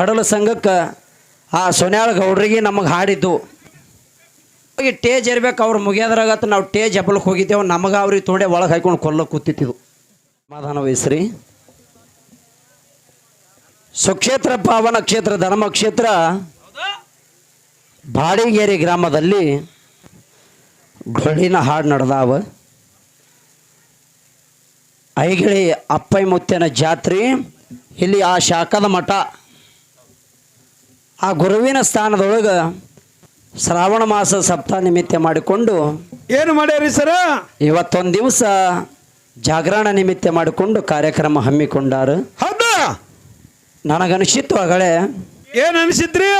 ಹಡಲ ಸಂಘಕ್ಕೆ ಆ ಸೊನ್ಯಾಳ ಗೌಡ್ರಿಗೆ ನಮಗೆ ಹಾಡಿದ್ದು. ಈ ಟೇಜ್ ಇರ್ಬೇಕು ಅವ್ರು ಮುಗಿಯೋದ್ರಾಗತ್ತ ನಾವು ಟೇಜ್ ಹಬ್ಬಲಕ್ಕೆ ಹೋಗಿದ್ದೇವೆ, ನಮಗೆ ಅವ್ರಿಗೆ ತೋಡೆ ಒಳಗೆ ಹಾಕೊಂಡು ಕೊಲ್ಲಕ್ಕೆ ಕೂತಿದ್ದು ಸಮಾಧಾನ ವಹಿಸ್ರಿ. ಸುಕ್ಷೇತ್ರ ಪಾವನ ಕ್ಷೇತ್ರ, ಧರ್ಮ ಕ್ಷೇತ್ರ, ಬಾಡಿಗೇರಿ ಗ್ರಾಮದಲ್ಲಿ ಡೊಳ್ಳಿನ ಹಾಡು ನಡೆದಾವ. ಐಗಿಳಿ ಅಪ್ಪೈ ಮುತ್ತಿನ ಜಾತ್ರೆ, ಇಲ್ಲಿ ಆ ಶಾಖದ ಮಠ. ಆ ಗುರುವಿನ ಸ್ಥಾನದೊಳಗೆ ಶ್ರಾವಣ ಮಾಸ ಸಪ್ತ ನಿಮಿತ್ತ ಮಾಡಿಕೊಂಡು ಏನು ಮಾಡ್ಯಾರಿ ಸರ? ಇವತ್ತೊಂದು ದಿವಸ ಜಾಗರಣ ನಿಮಿತ್ತ ಮಾಡಿಕೊಂಡು ಕಾರ್ಯಕ್ರಮ ಹಮ್ಮಿಕೊಂಡಾರ. ಹೌದಾ? ನನಗನಿಸಿತ್ತು ಆಗಳೆ ಏನು ಅನಿಸಿದ್ರಿ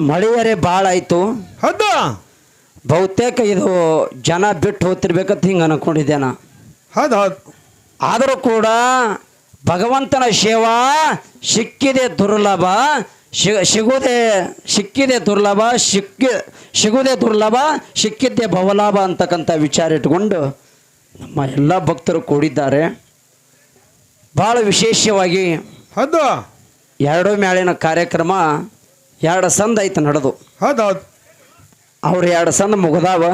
ಮಳೆಯರೆ ಭಾಳ ಆಯಿತು. ಹೌದಾ? ಬಹುತೇಕ ಇದು ಜನ ಬಿಟ್ಟು ಹೋಗ್ತಿರ್ಬೇಕಂತ ಹಿಂಗೆ ಅನ್ಕೊಂಡಿದ್ದೆ ನಾ. ಹೌದು ಹೌದು. ಆದರೂ ಕೂಡ ಭಗವಂತನ ಸೇವಾ ಸಿಕ್ಕಿದೆ ದುರ್ಲಭ. ಶಿ ಸಿಗುವುದೇ ಸಿಕ್ಕಿದೆ ದುರ್ಲಭ ಸಿಕ್ಕಿ ಸಿಗುವುದೇ ದುರ್ಲಭ ಸಿಕ್ಕಿದ್ದೇ ಬಹುಲಾಭ ಅಂತಕ್ಕಂಥ ವಿಚಾರ ಇಟ್ಕೊಂಡು ನಮ್ಮ ಎಲ್ಲ ಭಕ್ತರು ಕೂಡಿದ್ದಾರೆ. ಭಾಳ ವಿಶೇಷವಾಗಿ ಹೌದು. ಎರಡು ಮ್ಯಾಳಿನ ಕಾರ್ಯಕ್ರಮ ಎರಡು ಸಂದ ಐತೆ ನಡೆದು. ಹೌದೌದು ಹೌದು. ಅವ್ರು ಎರಡು ಸಂದ ಮುಗ್ದಾವ.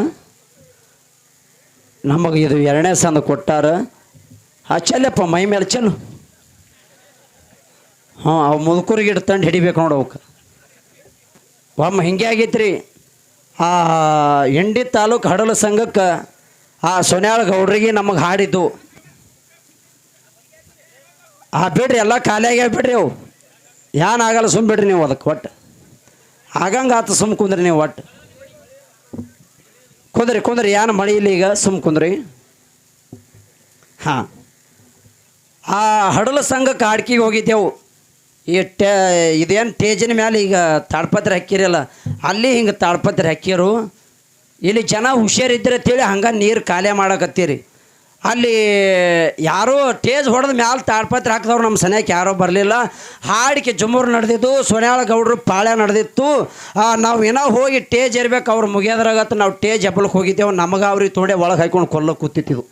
ನಮಗೆ ಇದು ಎರಡನೇ ಸಂದ ಕೊಟ್ಟಾರ. ಆ ಚೆಲ್ಲಪ್ಪ ಮೈ ಮೇಲೆ ಚೆಲ್ಲು ಹಾಂ ಅವು ಮುದುಕರಿಗೆ ಹಿಡ್ತಂಡು ಹಿಡಿಬೇಕು ನೋಡಿ ಅವಕ್ಕೆ. ಒಮ್ಮೆ ಹಿಂಗೆ ಆಗೈತ್ರಿ, ಆ ಹಿಂಡಿ ತಾಲೂಕು ಹಡಲ ಸಂಘಕ್ಕೆ ಆ ಸೊನ್ಯಾಳ ಗೌಡ್ರಿಗೆ ನಮಗೆ ಹಾಡಿದ್ದು. ಆ ಬಿಡ್ರಿ, ಎಲ್ಲ ಖಾಲಿ ಆಗ್ಯಾವ ಬಿಡ್ರಿ ಅವು. ಏನಾಗಲ್ಲ ಸುಮ್ಮ ಬಿಡ್ರಿ ನೀವು ಅದಕ್ಕೆ ಒಟ್ಟು. ಆಗಂಗೆ ಆತು ಸುಮ್ಮ ಕುಂದ್ರಿ ನೀವು ಒಟ್ಟು. ಕುಂದ್ರಿ ಕುಂದ್ರಿ ಏನು ಮಳೆ ಇಲ್ಲ ಈಗ ಸುಮ್ಮ ಕುಂದ್ರಿ. ಹಾಂ. ಆ ಹಡಲ ಸಂಘಕ್ಕೆ ಆಡ್ಕಿಗೆ ಹೋಗಿದ್ದೆವು. ಈ ಟೇ, ಇದೇನು ಟೇಜಿನ ಮೇಲೆ ಈಗ ತಾಡ್ಪತ್ರೆ ಹಾಕಿರಲ್ಲ ಅಲ್ಲಿ ಹಿಂಗೆ ತಾಡ್ಪತ್ರೆ ಹಾಕಿರು ಇಲ್ಲಿ ಜನ ಹುಷಾರಿದ್ರೆ ಅಂತೇಳಿ ಹಂಗೆ ನೀರು ಖಾಲಿ ಮಾಡಕತ್ತೀರಿ. ಅಲ್ಲಿ ಯಾರೋ ಟೇಜ್ ಹೊಡೆದ ಮ್ಯಾಲೆ ತಾಡ್ಪತ್ರೆ ಹಾಕಿದವ್ರು ನಮ್ಮ ಸನ್ಯಾಕೆ ಯಾರೋ ಬರಲಿಲ್ಲ. ಹಾಡಿಕೆ ಜುಮ್ಮೂರು ನಡೆದಿದ್ದು, ಸೊನ್ಯಾಳ ಗೌಡ್ರು ಪಾಳ್ಯ ನಡೆದಿತ್ತು. ನಾವು ಏನೋ ಹೋಗಿ ಟೇಜ್ ಇರ್ಬೇಕು ಅವ್ರು ಮುಗಿಯೋದ್ರಾಗತ್ತ ನಾವು ಟೇಜ್ ಹಬ್ಬಲಕ್ಕೆ ಹೋಗಿದ್ದೇವೆ. ನಮಗೆ ಅವ್ರಿಗೆ ತೋಡೆ ಒಳಗೆ ಹಾಕೊಂಡು ಕೊಲ್ಲಕ್ಕೆ ಕೂತಿತ್ತಿದ್ದು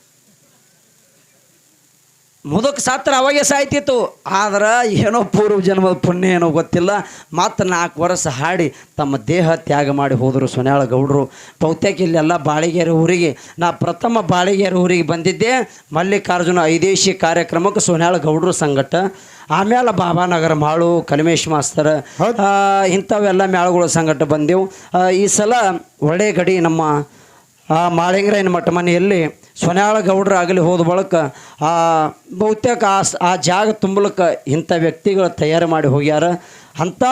ಮುದುಕ್ ಸತ್ರ ಅವಾಗೆ ಸಾಯ್ತಿತ್ತು. ಆದ್ರೆ ಏನೋ ಪೂರ್ವ ಜನ್ಮದ ಪುಣ್ಯ ಏನೋ ಗೊತ್ತಿಲ್ಲ. ಮತ್ತು ನಾಲ್ಕು ವರ್ಷ ಹಾಡಿ ತಮ್ಮ ದೇಹ ತ್ಯಾಗ ಮಾಡಿ ಹೋದರು ಸೊನ್ಯಾಳ ಗೌಡರು. ಬಹುತೇಕ ಇಲ್ಲೆಲ್ಲ ಬಾಳಿಗೆರೆ ಊರಿಗೆ. ನಾ ಪ್ರಥಮ ಬಾಳಿಗೆರೆ ಊರಿಗೆ ಬಂದಿದ್ದೆ. ಮಲ್ಲಿಕಾರ್ಜುನ ಐದೇಶಿ ಕಾರ್ಯಕ್ರಮಕ್ಕೆ ಸೊನ್ಯಾಳ ಗೌಡ್ರು ಸಂಘಟ. ಆಮೇಲೆ ಬಾಬಾನಗರ ಮಾಳು ಕಲ್ಮೇಶ್ ಮಾಸ್ತರ್ ಇಂಥವೆಲ್ಲ ಮ್ಯಾಳುಗಳ ಸಂಘಟ ಬಂದೆವು. ಈ ಸಲ ಒಳ್ಳೆ ಗಡಿ ನಮ್ಮ ಆ ಮಾಳಿಂಗರಾಯನ ಮಠ ಮನೆಯಲ್ಲಿ ಸೊನ್ಯಾಳ ಗೌಡ್ರು ಆಗಲಿ ಹೋದ ಬಳಕ ಆ ಬಹುತೇಕ ಆ ಆ ಜಾಗ ತುಂಬಲಕ್ಕೆ ಇಂಥ ವ್ಯಕ್ತಿಗಳು ತಯಾರು ಮಾಡಿ ಹೋಗ್ಯಾರ. ಅಂಥ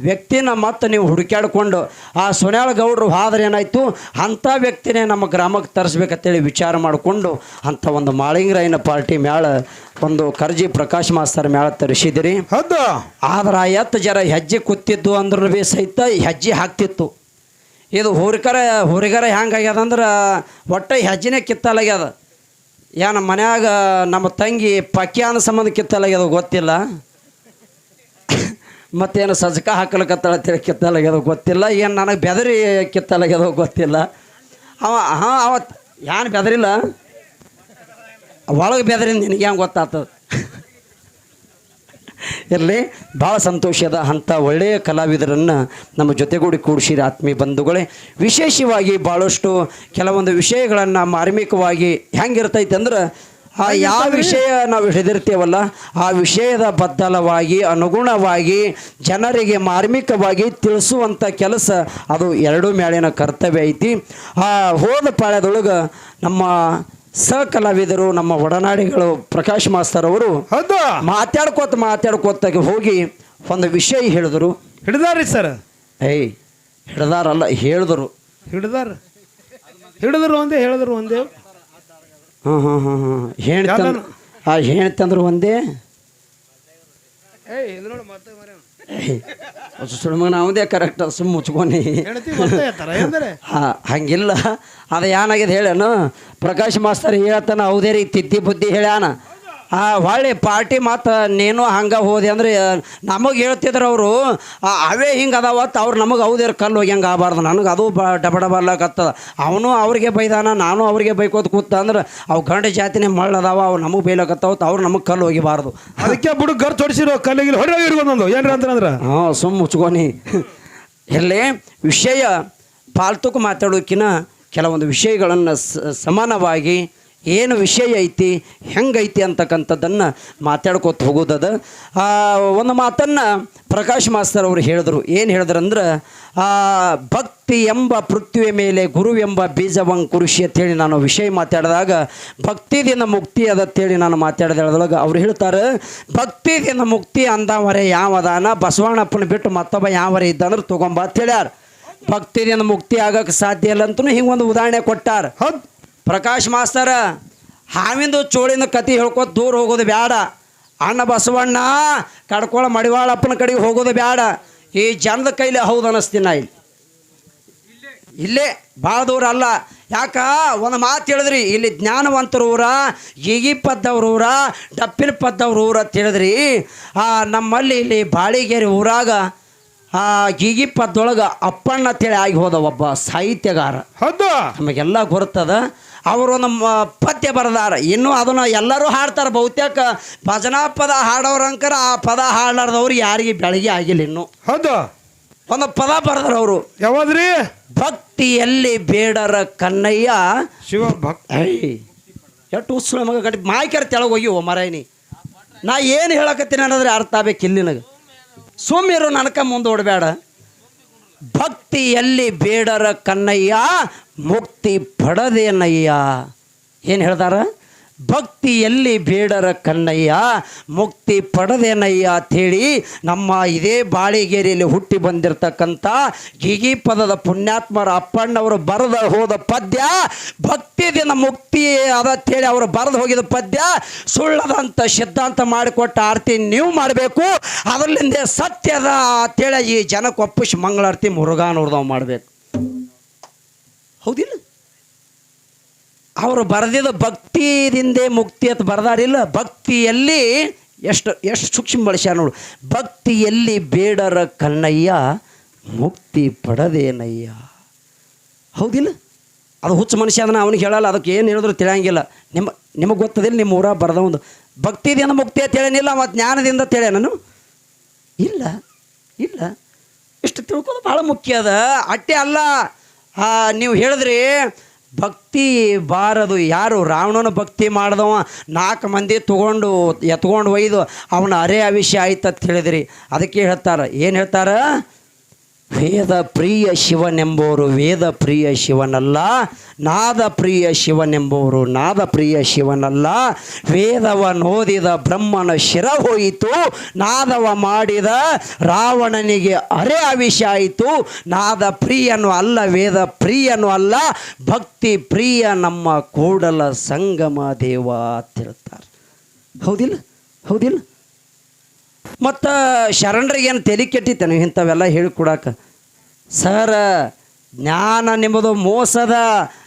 ವ್ಯಕ್ತಿನ ಮತ್ತೆ ನೀವು ಹುಡುಕ್ಯಾಡ್ಕೊಂಡು ಆ ಸೊನ್ಯಾಳ ಗೌಡ್ರು ಹೋದ್ರೆ ಏನಾಯಿತು? ಅಂಥ ವ್ಯಕ್ತಿನೇ ನಮ್ಮ ಗ್ರಾಮಕ್ಕೆ ತರಿಸ್ಬೇಕಂತೇಳಿ ವಿಚಾರ ಮಾಡಿಕೊಂಡು ಅಂಥ ಒಂದು ಮಾಳಿಂಗರಾಯನ ಪಾರ್ಟಿ ಮ್ಯಾಳ ಒಂದು ಕರ್ಜಿ ಪ್ರಕಾಶ್ ಮಾಸ್ತರ್ ಮ್ಯಾಳ ತರಿಸಿದಿರಿ. ಹೌದು? ಆದ್ರೆ ಆ ಎತ್ತು ಜರ ಹೆಜ್ಜೆ ಕೂತಿದ್ದು ಅಂದ್ರೂ ಭೀ ಸಹಿತ ಹೆಜ್ಜೆ ಹಾಕ್ತಿತ್ತು. ಇದು ಹುರಿಕರ, ಹುರಿಗರ ಹೆಂಗಾಗ್ಯದ ಅಂದ್ರೆ ಒಟ್ಟು ಹೆಜ್ಜಿನೇ ಕಿತ್ತಲಾಗ್ಯದ. ಏನು ಮನ್ಯಾಗ ನಮ್ಮ ತಂಗಿ ಪಕ್ಯಾನ ಸಂಬಂಧ ಕಿತ್ತಲಾಗ್ಯದ ಗೊತ್ತಿಲ್ಲ. ಮತ್ತೇನು ಸಜ್ಕ ಹಾಕಲಿಕ್ಕೆ ಕಿತ್ತಲಾಗ್ಯದ ಗೊತ್ತಿಲ್ಲ. ಏನು ನನಗೆ ಬೆದರಿ ಕಿತ್ತಲಾಗ್ಯದ ಗೊತ್ತಿಲ್ಲ. ಅವ, ಹಾಂ ಅವತ್ತು ಏನು ಬೆದರಿಲ್ಲ? ಒಳಗೆ ಬೆದರಿಂದ ನಿನಗೆ ಹೆಂಗೆ ಗೊತ್ತಾಗ್ತದೆ? ಇರಲಿ. ಭಾಳ ಸಂತೋಷದ ಅಂಥ ಒಳ್ಳೆಯ ಕಲಾವಿದರನ್ನು ನಮ್ಮ ಜೊತೆಗೂಡಿ ಕೂಡಿಸಿರಿ ಆತ್ಮೀಯ ಬಂಧುಗಳೇ. ವಿಶೇಷವಾಗಿ ಭಾಳಷ್ಟು ಕೆಲವೊಂದು ವಿಷಯಗಳನ್ನು ಮಾರ್ಮಿಕವಾಗಿ ಹೆಂಗಿರ್ತೈತೆ ಅಂದ್ರೆ ಆ ಯಾವ ವಿಷಯ ನಾವು ಹಿಡಿದಿರ್ತೇವಲ್ಲ ಆ ವಿಷಯದ ಬದ್ದಲವಾಗಿ ಅನುಗುಣವಾಗಿ ಜನರಿಗೆ ಮಾರ್ಮಿಕವಾಗಿ ತಿಳಿಸುವಂಥ ಕೆಲಸ ಅದು ಎರಡೂ ಮೇಳಿನ ಕರ್ತವ್ಯ ಐತಿ. ಆ ಹೋದ ಪಾಳ್ಯದೊಳಗೆ ನಮ್ಮ ಸಹಕಲಾವಿದರು ನಮ್ಮ ಒಡನಾಡಿಗಳು ಪ್ರಕಾಶ್ ಮಾಸ್ತರ್ ಅವರು ಹೌದು? ಮಾತಾಡ್ಕೋತ ಮಾತಾಡ್ಕೋತ ಹೋಗಿ ಒಂದು ವಿಷಯ ಹೇಳಿದ್ರು. ಹಿಡ್ದಾರಿ ಸರ್? ಏಯ್ ಹಿಡ್ದಾರಲ್ಲ ಹೇಳಿದ್ರು. ಹಿಡ್ದಾರ? ಹಿಡಿದ್ರು ಒಂದೇ ಹೇಳಿದ್ರು ಒಂದೇ? ಹಾಂ ಹಾಂ ಹಾಂ ಹಾಂ ಹೇಳ್ತಂದ್ರು ಆ ಹೇಳ್ತಂದ್ರು ಒಂದೇ? ಏಯ್ ಇದು ನೋಡು ಮತ್ತೆ ಮರೆ ಸುಳ್ಮಗ ನಾವುದೇ ಕರೆಕ್ಟ್ ಸುಮ್ಮ ಹೇಳ್ತಾರ ಎಂದರೆ ಹಾಂ ಹಂಗಿಲ್ಲ. ಅದು ಏನಾಗಿದೆ ಹೇಳೇನು? ಪ್ರಕಾಶ್ ಮಾಸ್ತರ್ ಹೇಳ್ತಾನ ಅವುದೇ ರೀ ತಿದ್ದಿ ಬುದ್ಧಿ ಹೇಳ್ಯಾನ. ಆ ಹೊಳ್ಳಿ ಪಾರ್ಟಿ ಮತ್ತು ನೀನು ಹಂಗೆ ಹೋದೆ ಅಂದ್ರೆ ನಮಗೆ ಹೇಳ್ತಿದ್ರು ಅವರು ಅವೇ ಹಿಂಗೆ ಅದಾವತ್ ಅವ್ರು ನಮಗೆ ಹೌದಿರ ಕಲ್ಲು ಹೋಗಿ ಹಂಗೆ ಆಗಬಾರ್ದು. ನನಗೆ ಅದು ಬ ಡಬ ಡಬಲಾಗತ್ತದ ಅವನು ಅವ್ರಿಗೆ ಬೈದಾನ ನಾನು ಅವ್ರಿಗೆ ಬೈಕೋದು ಕೂತ ಅಂದ್ರೆ ಅವು ಗಂಡ ಜಾತಿನೇ ಮಳ್ಳದಾವ ಅವು ನಮಗೆ ಬೈಲಕತ್ತಾವತ್ ಅವ್ರು ನಮಗೆ ಕಲ್ಲು ಹೋಗಿಬಾರ್ದು. ಅದಕ್ಕೆ ಬಿಡು ಗರ್ ತೊಡಿಸಿರೋ ಕಲ್ಲಿಗೆ ಹೊರ ಇರ್ಬೋದು ಏನ್ರ ಅಂತಂದ್ರೆ? ಹಾಂ ಸುಮ್ಮ ಮುಚ್ಕೋನಿ. ಇಲ್ಲಿ ವಿಷಯ ಪಾಲ್ತುಕು ಮಾತಾಡೋಕಿನ ಕೆಲವೊಂದು ವಿಷಯಗಳನ್ನು ಸ- ಸಮಾನವಾಗಿ ಏನು ವಿಷಯ ಐತಿ, ಹೆಂಗೈತಿ ಅಂತಕ್ಕಂಥದ್ದನ್ನು ಮಾತಾಡ್ಕೋತ ಹೋಗೋದದ. ಒಂದು ಮಾತನ್ನು ಪ್ರಕಾಶ್ ಮಾಸ್ತರ್ ಅವರು ಹೇಳಿದ್ರು. ಏನು ಹೇಳಿದ್ರಂದ್ರೆ ಭಕ್ತಿ ಎಂಬ ಪೃಥ್ವಿಯ ಮೇಲೆ ಗುರು ಎಂಬ ಗುರುವೆಂಬ ಬೀಜವಂಕುರುಷಿ ಅಂತೇಳಿ ನಾನು ವಿಷಯ ಮಾತಾಡಿದಾಗ ಭಕ್ತಿದಿಂದ ಮುಕ್ತಿ ಅದಂತೇಳಿ ನಾನು ಮಾತಾಡಿದ ಹೇಳದೊಳಗೆ ಅವ್ರು ಹೇಳ್ತಾರೆ ಭಕ್ತಿದಿಂದ ಮುಕ್ತಿ ಅಂದವರೆ ಯಾವದಾನ ಬಸವಣ್ಣಪ್ಪನ ಬಿಟ್ಟು ಮತ್ತೊಬ್ಬ ಯಾವರೆ ಇದ್ದಂದ್ರೆ ತೊಗೊಂಬ ಅಂತ ಹೇಳ್ಯಾರ. ಭಕ್ತಿದಿಂದ ಮುಕ್ತಿ ಆಗಕ್ಕೆ ಸಾಧ್ಯ ಇಲ್ಲ ಅಂತೂ ಹಿಂಗೆ ಒಂದು ಉದಾಹರಣೆ ಕೊಟ್ಟಾರ. ಹೌದ್. ಪ್ರಕಾಶ್ ಮಾಸ್ತರ, ಹಾವಿಂದು ಚೋಳಿನ ಕತಿ ಹೇಳ್ಕೊತ ದೂರ ಹೋಗೋದು ಬೇಡ ಅಣ್ಣ ಬಸವಣ್ಣ, ಕಡ್ಕೊಳ ಮಡಿವಾಳಪ್ಪನ ಕಡೆಗೆ ಹೋಗೋದು ಬೇಡ ಈ ಜನದ ಕೈಲಿ ಹೌದು ಅನ್ನಿಸ್ತೀನಿ ನಾ ಇಲ್ಲಿ. ಇಲ್ಲೇ ಭಾಳ ದೂರ ಅಲ್ಲ. ಯಾಕ? ಒಂದು ಮಾತು ಹೇಳಿದ್ರಿ, ಇಲ್ಲಿ ಜ್ಞಾನವಂತರ ಊರ, ಈಗಿ ಪದ್ದವ್ರ ಊರ, ಡಪ್ಪಿನ ಪದ್ದವ್ರ ಊರ ಅಂತ ಹೇಳಿದ್ರಿ. ನಮ್ಮಲ್ಲಿ ಇಲ್ಲಿ ಬಾಳಿಗೆರೆ ಊರಾಗ ಆ ಈಗಿಪ್ಪತ್ತೊಳಗ ಅಪ್ಪಣ್ಣ ತಿಳಿ ಆಗಿ ಹೋದ ಒಬ್ಬ ಸಾಹಿತ್ಯಗಾರ. ಹೌದು. ನಮಗೆಲ್ಲ ಗೊತ್ತದ. ಅವರು ನಮ್ಮ ಪದ್ಯ ಬರದಾರ. ಇನ್ನು ಅದನ್ನು ಎಲ್ಲರೂ ಹಾಡ್ತಾರೆ. ಬಹುತೇಕ ಭಜನಾ ಪದ ಹಾಡೋರಂಕರ ಆ ಪದ ಹಾಡ್ಲಾರ್ದವ್ರು ಯಾರಿಗೆ ಬೆಳಗ್ಗೆ ಆಗಿಲ್ಲ ಇನ್ನು. ಹೌದು. ಒಂದು ಪದ ಬರೆದ್ರ ಅವರು. ಯಾವಾದ್ರಿ? ಭಕ್ತಿಯಲ್ಲಿ ಬೇಡರ ಕನ್ನಯ್ಯ. ಶಿವ ಭಕ್ತ ಎಷ್ಟು ಉತ್ಸವ ಮಗ ಗಟ್ಟಿ ಮಾಯ್ಕರ ತೆಳಗೆ ಹೋಗಿ ಓ ಮರಾಯಿನಿ. ನಾ ಏನು ಹೇಳಕತ್ತೀನಿ ಅನ್ನೋದ್ರೆ ಅರ್ಥ ಆಗ್ಬೇಕು ಇಲ್ಲಿ ನನಗೆ. ಸುಮ್ಮಿರು ನನಕ ಮುಂದೋಡಬೇಡ ಭಕ್ತಿಯಲ್ಲಿ ಬೇಡರ ಕನ್ನಯ್ಯ ಮುಕ್ತಿ ಪಡದೇನಯ್ಯ ಏನು ಹೇಳ್ದಾರ? ಭಕ್ತಿಯಲ್ಲಿ ಬೇಡರ ಕನ್ನಯ್ಯ, ಮುಕ್ತಿ ಪಡೆದೇನಯ್ಯ ಅಂಥೇಳಿ ನಮ್ಮ ಇದೇ ಬಾಳಿಗೇರಿಯಲ್ಲಿ ಹುಟ್ಟಿ ಬಂದಿರತಕ್ಕಂಥ ಗಿಗಿ ಪದದ ಪುಣ್ಯಾತ್ಮರ ಅಪ್ಪಣ್ಣವರು ಬರೆದ ಹೋದ ಪದ್ಯ, ಭಕ್ತಿದಿಂದ ಮುಕ್ತಿ ಅದಂತೇಳಿ ಅವರು ಬರೆದು ಹೋಗಿದ ಪದ್ಯ, ಸುಳ್ಳದಂತ ಸಿದ್ಧಾಂತ ಮಾಡಿಕೊಟ್ಟ ಆರತಿ ನೀವು ಮಾಡಬೇಕು, ಅದರಲ್ಲಿಂದ ಸತ್ಯದ ಅಂತೇಳಿ ಈ ಜನಕ್ಕೆ ಒಪ್ಪಿಸಿ ಮಂಗಳಾರತಿ ಮುರುಘಾನವ್ರದವ್ ಮಾಡಬೇಕು. ಹೌದಿಲ್ಲ? ಅವರು ಬರೆದಿದ್ದ ಭಕ್ತಿದಿಂದೇ ಮುಕ್ತಿ ಅಂತ ಬರೆದಾರಿಲ್ಲ ಭಕ್ತಿಯಲ್ಲಿ ಎಷ್ಟು ಎಷ್ಟು ಸೂಕ್ಷ್ಮ ಬಳಸ್ಯಾರ ನೋಡು. ಭಕ್ತಿಯಲ್ಲಿ ಬೇಡರ ಕನ್ನಯ್ಯ ಮುಕ್ತಿ ಪಡದೇನಯ್ಯ. ಹೌದಿಲ್ಲ? ಅದು ಹುಚ್ಚ ಮನುಷ್ಯ ಅದನ್ನ ಅವನಿಗೆ ಹೇಳಲ್ಲ, ಅದಕ್ಕೆ ಏನು ಹೇಳಿದ್ರು ತಿಳಿಯಂಗಿಲ್ಲ. ನಿಮ್ಮ, ನಿಮಗೆ ಗೊತ್ತದಿಲ್ಲ, ನಿಮ್ಮ ಊರಾಗ ಬರೆದ ಒಂದು. ಭಕ್ತಿದಿಂದ ಮುಕ್ತಿ ಅಂತ ಹೇಳೇನಿಲ್ಲ ಮತ್ತು ಜ್ಞಾನದಿಂದ ತಿಳ್ಯ ನಾನು ಇಲ್ಲ ಇಲ್ಲ. ಇಷ್ಟು ತಿಳ್ಕೊಂಡು ಭಾಳ ಮುಖ್ಯ ಅದ. ಅಟ್ಟೆ ಅಲ್ಲ. ನೀವು ಹೇಳಿದ್ರಿ ಭಕ್ತಿ ಬಾರದು. ಯಾರು ರಾವಣನ ಭಕ್ತಿ ಮಾಡಿದವ? ನಾಲ್ಕು ಮಂದಿ ತಗೊಂಡು ಎತ್ಕೊಂಡು ಒಯ್ದು ಅವನ ಅರೆ ಅವಿಷ್ಯ ಆಯ್ತು ಅಂತ ಹೇಳಿದ್ರಿ. ಅದಕ್ಕೆ ಹೇಳ್ತಾರೆ, ಏನು ಹೇಳ್ತಾರೆ? ವೇದ ಪ್ರಿಯ ಶಿವನೆಂಬುವರು ವೇದ ಪ್ರಿಯ ಶಿವನಲ್ಲ, ನಾದ ಪ್ರಿಯ ಶಿವನೆಂಬುವರು ನಾದ ಪ್ರಿಯ ಶಿವನಲ್ಲ. ವೇದವನ್ನೋದಿದ ಬ್ರಹ್ಮನ ಶಿರ ಹೋಯಿತು, ನಾದವ ಮಾಡಿದ ರಾವಣನಿಗೆ ಅರೆ ಅವಿಷ ಆಯಿತು. ನಾದ ಪ್ರಿಯನು ಅಲ್ಲ, ವೇದ ಪ್ರಿಯನು ಅಲ್ಲ, ಭಕ್ತಿ ಪ್ರಿಯ ನಮ್ಮ ಕೂಡಲ ಸಂಗಮ ದೇವ ಅಂತ ಹೇಳ್ತಾರೆ. ಹೌದಿಲ್ಲ? ಹೌದಿಲ್ಲ? ಮತ್ತು ಶರಣರಿಗೇನು ತಲೆ ಕೆಟ್ಟಿತ್ತೇನೆ ಇಂಥವೆಲ್ಲ ಹೇಳಿಕೊಡಾಕ ಸರ, ಜ್ಞಾನ ನಿಮ್ಮದು ಮೋಸದ.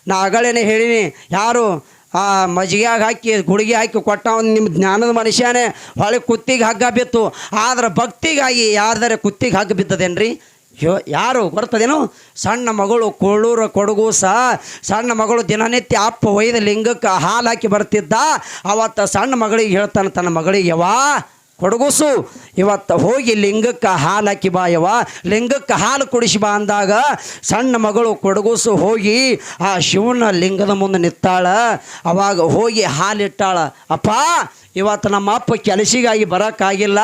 ನಾ ಅಗಳೇನೆ ಹೇಳಿನಿ. ಯಾರು ಆ ಮಜ್ಜಿಗೆಯಾಗ ಹಾಕಿ, ಗುಡುಗೆ ಹಾಕಿ ಕೊಟ್ಟ ನಿಮ್ಮ ಜ್ಞಾನದ ಮನುಷ್ಯನೇ. ಹೊಳೆ ಕುತ್ತಿಗೆ ಹಗ್ಗ ಬಿತ್ತು. ಆದ್ರೆ ಭಕ್ತಿಗಾಗಿ ಯಾರ್ದಾರೆ ಕುತ್ತಿಗೆ ಹಗ್ಗ ಬಿದ್ದದೇನ್ರಿ? ಯೋ, ಯಾರು? ಬರ್ತದೇನು? ಸಣ್ಣ ಮಗಳು ಕೊಳ್ಳೂರ ಕೊಡಗು ಸಹ ಸಣ್ಣ ಮಗಳು ದಿನನಿತ್ಯ ಅಪ್ಪ ಒಯ್ದ ಲಿಂಗಕ್ಕೆ ಹಾಲು ಹಾಕಿ ಬರ್ತಿದ್ದ. ಅವತ್ತು ಸಣ್ಣ ಮಗಳಿಗೆ ಹೇಳ್ತಾನೆ, ತನ್ನ ಮಗಳಿಗೆ ಯವಾ ಕೊಡಗುಸು. ಇವತ್ತು ಹೋಗಿ ಲಿಂಗಕ್ಕೆ ಹಾಲು ಹಾಕಿ ಬಾಯವ ಲಿಂಗಕ್ಕೆ ಹಾಲು ಕುಡಿಸಿ ಬಾ ಅಂದಾಗ ಸಣ್ಣ ಮಗಳು ಕೊಡಗುಸು ಹೋಗಿ ಆ ಶಿವನ ಲಿಂಗದ ಮುಂದೆ ನಿತ್ತಾಳ ಅವಾಗ ಹೋಗಿ ಹಾಲಿಟ್ಟಾಳ ಅಪ್ಪ, ಇವತ್ತು ನಮ್ಮ ಅಪ್ಪ ಕೆಲಸಿಗಾಗಿ ಬರೋಕ್ಕಾಗಿಲ್ಲ.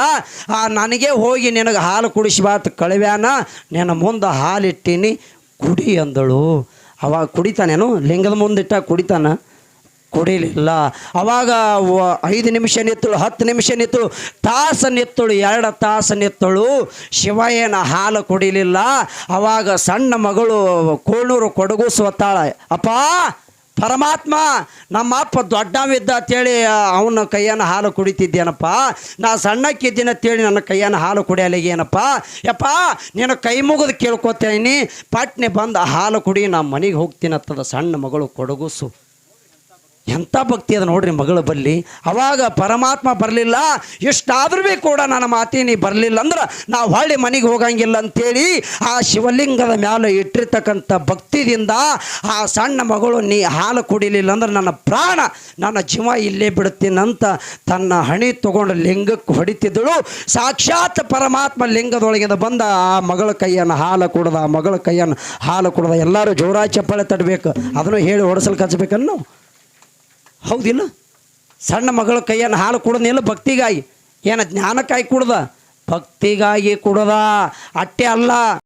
ಆ, ನನಗೆ ಹೋಗಿ ನಿನಗೆ ಹಾಲು ಕುಡಿಸಿ ಬಾ ಕಳವ್ಯಾನ ಕಳಿವ್ಯಾನ. ನಿನ್ನ ಮುಂದೆ ಹಾಲಿಟ್ಟೀನಿ ಕುಡಿ ಅಂದಳು. ಅವಾಗ ಕುಡಿತಾನೇನು? ಲಿಂಗದ ಮುಂದಿಟ್ಟ ಕುಡಿತಾನ? ಕುಡಿಲಿಲ್ಲ. ಅವಾಗ ಐದು ನಿಮಿಷ ನಿತ್ತಳು ಹತ್ತು ನಿಮಿಷ ನಿತ್ತು ತಾಸು ನಿತ್ತಳು ಎರಡು ತಾಸು ನಿತ್ತಳು ಶಿವ ಏನು ಹಾಲು ಕುಡಿಲಿಲ್ಲ. ಅವಾಗ ಸಣ್ಣ ಮಗಳು ಕೋಣೂರು ಕೊಡಗು ಸ್ವತ್ತಾಳ ಅಪ್ಪ, ಪರಮಾತ್ಮ ನಮ್ಮ ಅಪ್ಪ ದೊಡ್ಡವಿದ್ದ ಅಂತೇಳಿ ಅವನ ಕೈಯನ್ನು ಹಾಲು ಕುಡಿತಿದ್ದೇನಪ್ಪ. ನಾ ಸಣ್ಣಕ್ಕಿದ್ದೀನಿ ಅಂತೇಳಿ ನನ್ನ ಕೈಯನ್ನು ಹಾಲು ಕುಡಿಯಲಿಗೇನಪ್ಪ. ಯಪ್ಪ, ನೀನು ಕೈ ಮುಗಿದು ಕೇಳ್ಕೊತೇನಿ. ಪಟ್ನೆ ಬಂದು ಹಾಲು ಕುಡಿ, ನಾ ಮನೆಗೆ ಹೋಗ್ತೀನತ್ತದ ಸಣ್ಣ ಮಗಳು ಕೊಡಗುಸು. ಎಂಥ ಭಕ್ತಿ ಅದ ನೋಡ್ರಿ ಮಗಳ ಬಲ್ಲಿ. ಅವಾಗ ಪರಮಾತ್ಮ ಬರಲಿಲ್ಲ, ಎಷ್ಟಾದ್ರೂ ಕೂಡ ನನ್ನ ಮಾತೇ ನೀ ಬರಲಿಲ್ಲ ಅಂದ್ರೆ ನಾವು ಹೊಳ್ಳಿ ಮನೆಗೆ ಹೋಗಂಗಿಲ್ಲ ಅಂತೇಳಿ ಆ ಶಿವಲಿಂಗದ ಮ್ಯಾಲೆ ಇಟ್ಟಿರ್ತಕ್ಕಂಥ ಭಕ್ತಿದಿಂದ ಆ ಸಣ್ಣ ಮಗಳು ನೀ ಹಾಲು ಕುಡಿಲಿಲ್ಲ ಅಂದ್ರೆ ನನ್ನ ಪ್ರಾಣ, ನನ್ನ ಜೀವ ಇಲ್ಲೇ ಬಿಡುತ್ತೀನಂತ ತನ್ನ ಹಣಿ ತಗೊಂಡು ಲಿಂಗಕ್ಕೆ ಹೊಡಿತಿದ್ದಳು. ಸಾಕ್ಷಾತ್ ಪರಮಾತ್ಮ ಲಿಂಗದೊಳಗಿಂದ ಬಂದ ಆ ಮಗಳ ಕೈಯನ್ನು ಹಾಲು ಕುಡ್ದ, ಆ ಮಗಳ ಕೈಯನ್ನು ಹಾಲು ಕುಡ್ದ ಎಲ್ಲರೂ ಜೋರಾ ಚಪ್ಪಾಳೆ ತಡಬೇಕು. ಅದನ್ನು ಹೇಳಿ ಹೊಡೆಸಲು ಕಚ್ಚಬೇಕನ್ನು ಹೌದಿಲ್ಲ? ಸಣ್ಣ ಮಗಳ ಕೈಯನ್ನು ಹಾಲು ಕುಡ್ದಿಲ್ಲ ಭಕ್ತಿಗಾಗಿ. ಏನು ಜ್ಞಾನಕ್ಕಾಗಿ ಕುಡ್ದ? ಭಕ್ತಿಗಾಗಿ ಕುಡ್ದ. ಅಟ್ಟೆ ಅಲ್ಲ.